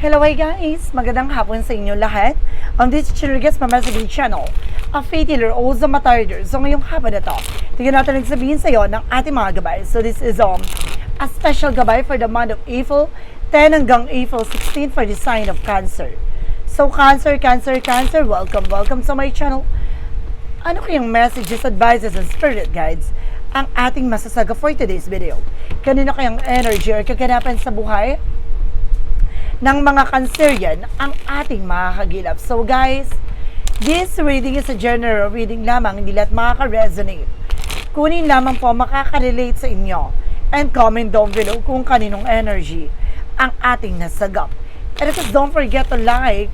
Hello hi guys! Magandang hapon sa inyo lahat. On this Chirigas Mamasabing Channel, a faith healer also matarder. So ngayong hapon na to, tingnan natin nagsabihin sa iyo ng ating mga gabay. So this is um, a special gabay for the month of April 10 hanggang April 16 for the sign of Cancer. So Cancer, Cancer, Cancer, welcome, welcome sa my channel. Ano kayang messages, advices, and spirit guides ang ating masasaga for today's video? Kanino kayang energy or kaganapan sa buhay ng mga Cancerian ang ating makakagilap. So guys, this reading is a general reading lamang, hindi lahat makaka-resonate. Kunin lamang po makaka-relate sa inyo and comment down below kung kaninong energy ang ating nasagap. And course, don't forget to like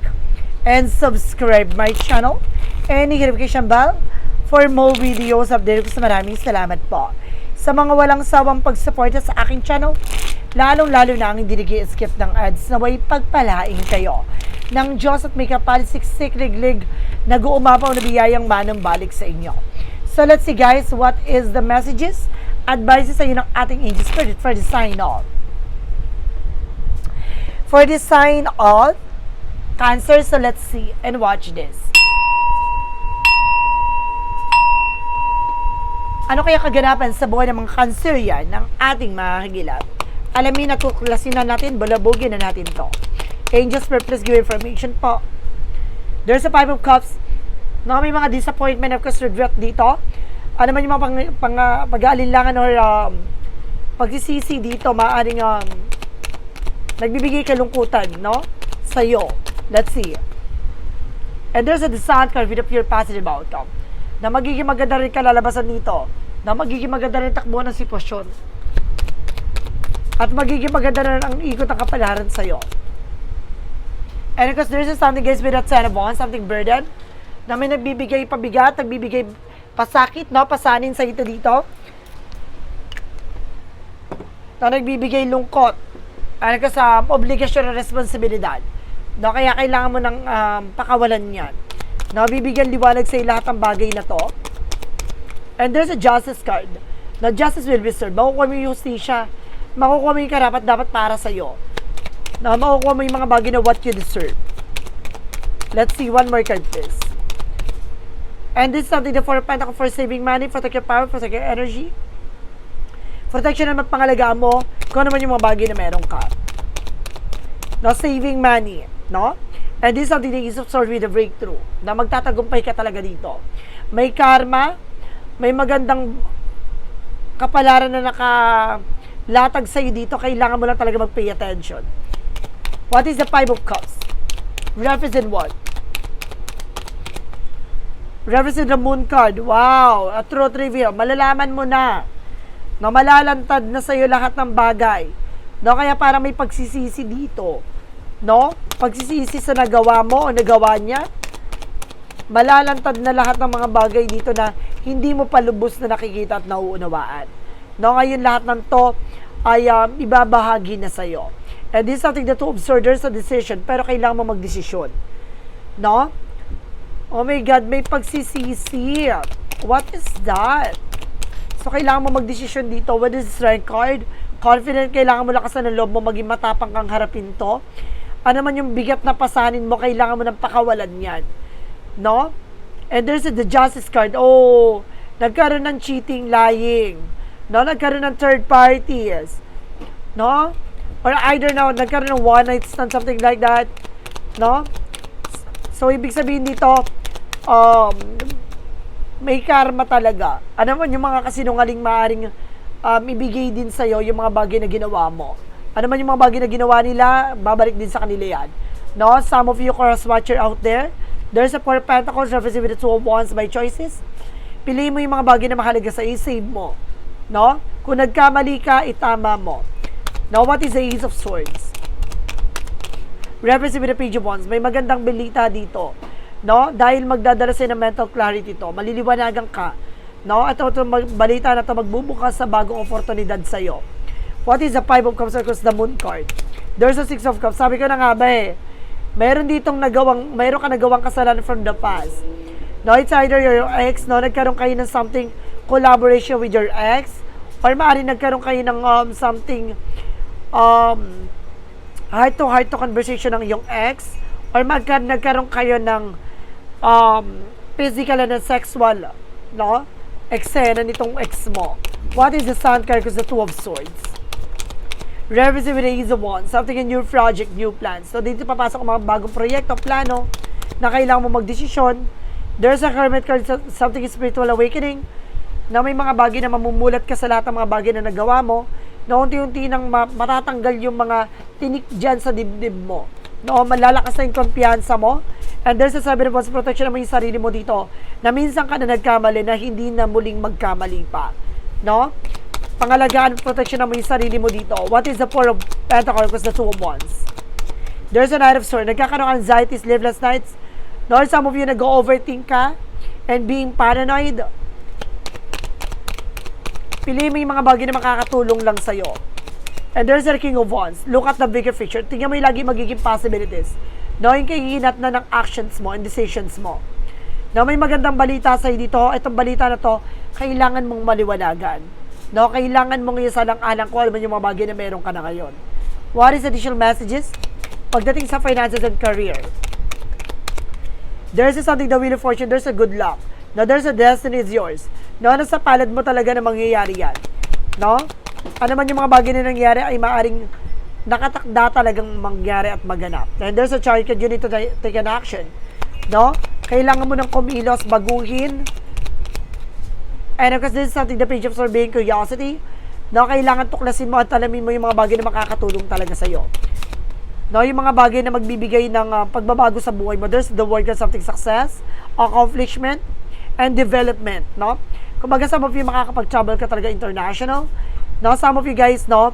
and subscribe my channel and hit notification bell for more videos update ko maraming salamat po sa mga walang sawang pagsuporta sa aking channel, lalong-lalo na ang hindi nag-skip ng ads na way pagpalaing kayo ng Diyos at may kapalsiksik liglig nag-uumapaw na biyayang manang balik sa inyo. So let's see guys, what is the messages, advices sa inyo ng ating angel spirit for the sign of. For the sign of Cancer, so let's see and watch this. Ano kaya kaganapan sa buhay ng mga Cancerian ng ating mga kagilap? Alamin at tuklasin na natin, balabugin na natin to. Angels purpose give information po. There's a five of cups. No, may mga disappointment of course regret dito. Ano man yung mga pang, pang, uh, pag-aalinlangan or um, pagsisisi dito, maaaring um, nagbibigay kalungkutan, no? Sa'yo. Let's see. And there's a descent card with a pure positive outcome na magiging maganda rin kalalabasan nito, na magiging maganda rin takbuhan ng sitwasyon. At magiging maganda rin ang ikot ng kapalaran sa'yo. And because there's something guys with that wands, something burden, na may nagbibigay pabigat, nagbibigay pasakit, no? Pasanin sa ito dito. Na nagbibigay lungkot. Ano ka sa obligasyon at responsibilidad. No? Kaya kailangan mo ng um, pakawalan yan. No? Bibigyan liwanag sa lahat ng bagay na to. And there's a justice card. Na justice will be served. Makukuha mo yung justisya. Makukuha mo yung karapat dapat para sa'yo. Na makukuha mo yung mga bagay na what you deserve. Let's see one more card please. And this is something the four of pentacles for saving money, protect your power, protect your energy. Protection naman pangalagaan mo kung ano man yung mga bagay na meron ka. No, saving money, no? And this is something that is absorbed with a breakthrough. Na magtatagumpay ka talaga dito. May karma, may magandang kapalaran na nakalatag sa'yo dito, kailangan mo lang talaga mag-pay attention. What is the Five of Cups? Represent what? Represent the Moon card. Wow! A truth reveal. Malalaman mo na na malalantad na sa'yo lahat ng bagay. No? Kaya para may pagsisisi dito. No? Pagsisisi sa nagawa mo o nagawa niya. Malalantad na lahat ng mga bagay dito na hindi mo pa lubos na nakikita at nauunawaan. No? Ngayon lahat ng to ay um, ibabahagi na sa'yo. And this is something that to observe, there's a decision, pero kailangan mo magdesisyon. No? Oh my God, may pagsisisi. What is that? So, kailangan mo magdesisyon dito. What is this rank card? Confident, kailangan mo lakasan ng loob mo, maging matapang kang harapin to. Ano man yung bigat na pasanin mo, kailangan mo ng pakawalan yan. No? And there's the justice card. Oh, nagkaroon ng cheating, lying. No? Nagkaroon ng third parties. No? Or either now, nagkaroon ng one night stand, something like that. No? So, ibig sabihin dito, um, may karma talaga. Ano man yung mga kasinungaling maaring um, ibigay din sa'yo yung mga bagay na ginawa mo. Ano man yung mga bagay na ginawa nila, babalik din sa kanila yan. No? Some of you cross-watcher out there, there's a four pentacles represented with the two of wands by choices. Piliin mo yung mga bagay na mahalaga sa save mo. No? Kung nagkamali ka, itama mo. Now, what is the Ace of Swords? Represent with the Page of Wands. May magandang belita dito. No? Dahil magdadala sa'yo ng mental clarity to. Maliliwanagan ka. No? At ito balita na to magbubukas sa bagong oportunidad sa'yo. What is the Five of Cups across the Moon card? There's a Six of Cups. Sabi ko na nga ba eh, meron ditong nagawang, meron ka nagawang kasalanan from the past. No, it's either your ex, no, nagkaroon kayo ng something collaboration with your ex, or maaari nagkaroon kayo ng um, something um, heart-to-heart to conversation ng iyong ex or magka, nagkaroon kayo ng um, physical and sexual no? eksena nitong ex mo. What is the sun card? Because the two of swords. Reverse with the Ace of Wands. Something a new project, new plans. So, dito papasok ang mga bagong proyekto, plano, na kailangan mo magdesisyon. There's a Hermit card, so- something spiritual awakening, na may mga bagay na mamumulat ka sa lahat ng mga bagay na nagawa mo, na unti-unti nang ma- matatanggal yung mga tinik dyan sa dibdib mo. No, malalakas na yung kumpiyansa mo. And there's a wands, protection naman yung sarili mo dito, na minsan ka na nagkamali na hindi na muling magkamali pa. No? Pangalagaan protection naman yung sarili mo dito. What is the four of pentacles? Because the two of wands. There's a knight of swords. Nagkakaroon anxiety, sleepless nights. No, some of you nag-overthink ka and being paranoid. Pili mo yung mga bagay na makakatulong lang sa'yo. And there's the King of Wands. Look at the bigger picture. Tingnan mo yung lagi magiging possibilities. No, yung kahihinat na ng actions mo and decisions mo. No, may magandang balita sa'yo dito. Itong balita na to, kailangan mong maliwanagan. No, kailangan mong isalang-alang kung ano man yung mga bagay na meron ka na ngayon. What is additional messages? Pagdating sa finances and career, there's a something the wheel of fortune, there's a good luck. No, there's a destiny is yours. No, nasa palad mo talaga na mangyayari yan. No? Ano man yung mga bagay na nangyari ay maaring nakatakda talagang mangyari at maganap. And there's a chart you need to ta- take an action. No? Kailangan mo ng kumilos, baguhin. And of course, this is something the page of surveying curiosity. No, kailangan tuklasin mo at alamin mo yung mga bagay na makakatulong talaga sa'yo. No, yung mga bagay na magbibigay ng ah, pagbabago sa buhay mo. There's the word of something success, accomplishment, and development, no? Kumbaga, some of you makakapag-travel ka talaga international. No, some of you guys, no,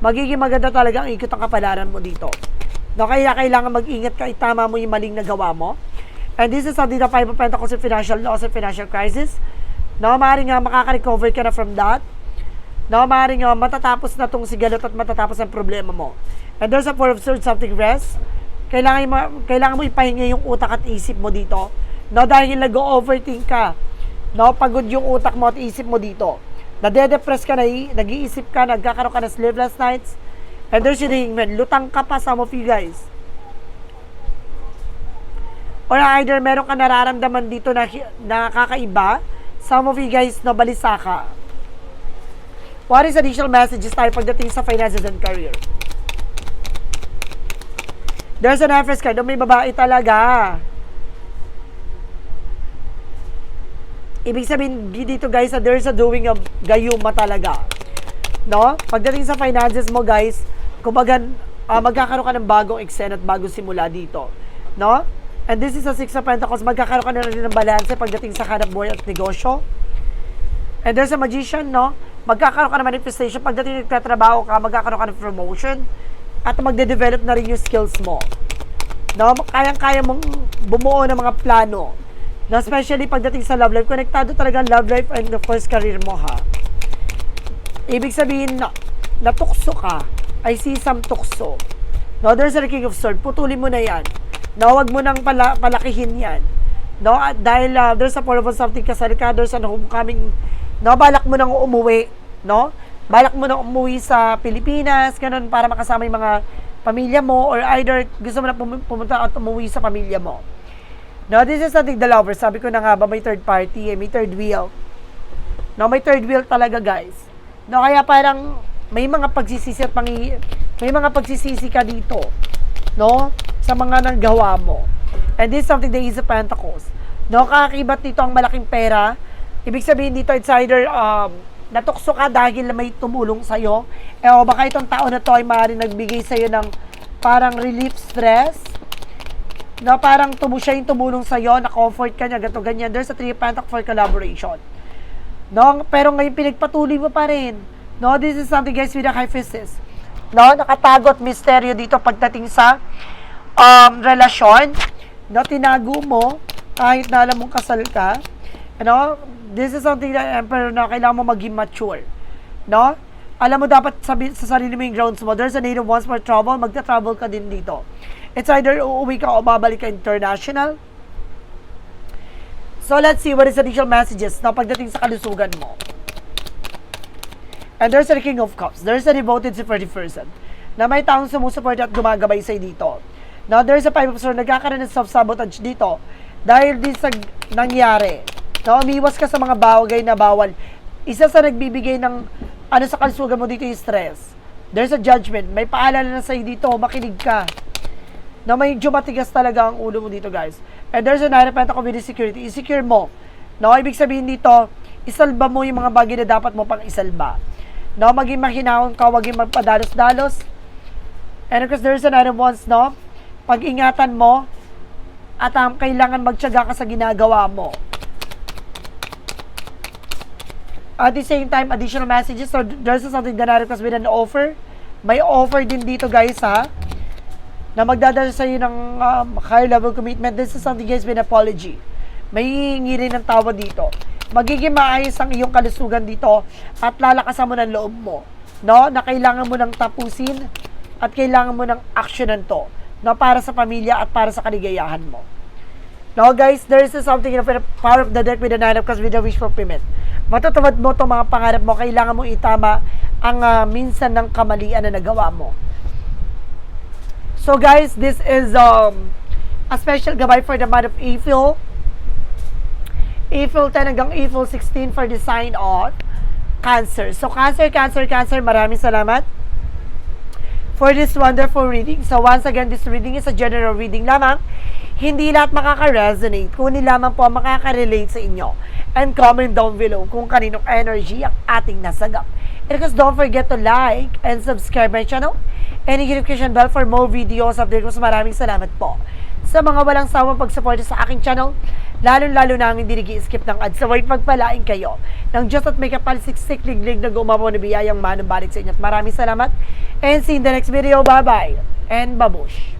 magiging maganda talaga ang ikot ng kapalaran mo dito. No, kaya kailangan mag-ingat ka, itama mo yung maling nagawa mo. And this is something na Five of Pentacles and financial loss and financial crisis. No, maaaring nga makaka-recover ka na from that. No, maaaring uh, matatapos na tong sigalot at matatapos ang problema mo. And there's a four of swords, something rest. Kailangan, mo, kailangan mo ipahinga yung utak at isip mo dito. No, dahil nag-overthink ka. No, pagod yung utak mo at isip mo dito. Nade-depress ka na, nag-iisip ka, nagkakaroon ka ng sleepless nights. And there's your hangman. Lutang ka pa, some of you guys. Or either meron ka nararamdaman dito na, na kakaiba. Some of you guys, no, balisa ka. What is additional messages tayo pagdating sa finances and career? There's an Empress card. May babae talaga. Ibig sabihin dito guys, there's a doing of gayuma talaga. No? Pagdating sa finances mo guys, kumbaga ah, magkakaroon ka ng bagong eksena at bagong simula dito. No? And this is a Six of Pentacles. Magkakaroon ka na rin ng balance pagdating sa hanap buhay at negosyo. And there's a magician, no? Magkakaroon ka ng manifestation. Pagdating nagtatrabaho ka, magkakaroon ka ng promotion. At magde-develop na rin yung skills mo. No? Kayang-kaya mong bumuo ng mga plano. No? Especially pagdating sa love life. Konektado talaga love life and of course career mo, ha? Ibig sabihin na natukso ka ay sisam tukso. No, there's a king of sword. Putulin mo na yan. No, wag mo nang pala, palakihin yan. No, at dahil uh, there's a for something kasal ka, there's an homecoming. No, balak mo nang umuwi. No, balak mo nang umuwi sa Pilipinas, ganun, para makasama yung mga pamilya mo or either gusto mo na pum- pumunta at umuwi sa pamilya mo. No, this is something the lover. Sabi ko na nga ba, may third party, eh, may third wheel. No, may third wheel talaga, guys. No, kaya parang may mga pagsisisi at pangi, may mga pagsisisi ka dito. No? Sa mga nagawa mo. And this is something that is a Pentacles. No, kakakibat dito ang malaking pera. Ibig sabihin dito, it's either um, natukso ka dahil may tumulong sa'yo. Eh, o baka itong tao na to ay maaaring nagbigay sa'yo ng parang relief stress na parang tumu siya yung tumulong sa'yo, na-comfort ka niya, ganito, ganyan. There's a three pentacle for collaboration. No? Pero ngayon pinagpatuloy mo pa rin. No? This is something guys with a high physis. No? Nakatago at misteryo dito pagdating sa um, relasyon. No? Tinago mo kahit na alam mong kasal ka. No? This is something that emperor na kailangan mo maging mature. No? Alam mo dapat sabi, sa sarili mo yung grounds mo. There's a need of once more trouble, magta-travel ka din dito. It's either uuwi ka o babalik ka international. So let's see what is the initial messages na pagdating sa kalusugan mo. And there's a King of Cups. There's a devoted si 30 person. na may taong sumusuporta at gumagabay sa'yo dito. Now, there's a five of swords, nagkakaroon ng self-sabotage dito dahil din sa nangyari. No, umiwas ka sa mga bagay na bawal. Isa sa nagbibigay ng ano sa kalusugan mo dito yung stress. There's a judgment. May paalala na sa'yo dito, makinig ka. Na medyo matigas talaga ang ulo mo dito, guys. And there's a nine of pentacles with insecurity. Insecure mo. No, ibig sabihin dito, isalba mo yung mga bagay na dapat mo pang isalba. No, maging mahinahon ka, wag magpadalos-dalos. And of course, there's a nine of wands, no? Pag-ingatan mo, at um, kailangan magtyaga ka sa ginagawa mo. At the same time, additional messages, so there's something that I request with an offer. May offer din dito, guys, ha? Na magdadala sa iyo ng um, higher level commitment. This is something, guys, with apology. May hihingi rin ng tawa dito. Magiging maayos ang iyong kalusugan dito at lalakasan mo ng loob mo. No? Na kailangan mo ng tapusin at kailangan mo ng aksyonan to. No? Para sa pamilya at para sa kaligayahan mo. No, guys, there is something in the power of the deck with the nine of cups with the wish fulfillment. Matutupad mo itong mga pangarap mo, kailangan mo itama ang ah, minsan ng kamalian na nagawa mo. So guys, this is um, a special gabay for the month of April. April 10 hanggang April 16 for the sign of Cancer. So Cancer, Cancer, Cancer, maraming salamat for this wonderful reading. So once again, this reading is a general reading lamang. Hindi lahat makaka-resonate, kunin lamang po makaka-relate sa inyo. And comment down below kung kaninong energy ang ating nasagap. And because don't forget to like and subscribe my channel and hit notification bell for more videos update ko. Maraming salamat po sa mga walang sawang pagsuporta sa aking channel, lalong-lalo na ang hindi nag-skip ng ads. Saway pagpalain kayo ng Diyos at may kapalsiksik liglig na gumawa na biyayang manong balik sa inyo. At maraming salamat and see you in the next video. Bye-bye and babush!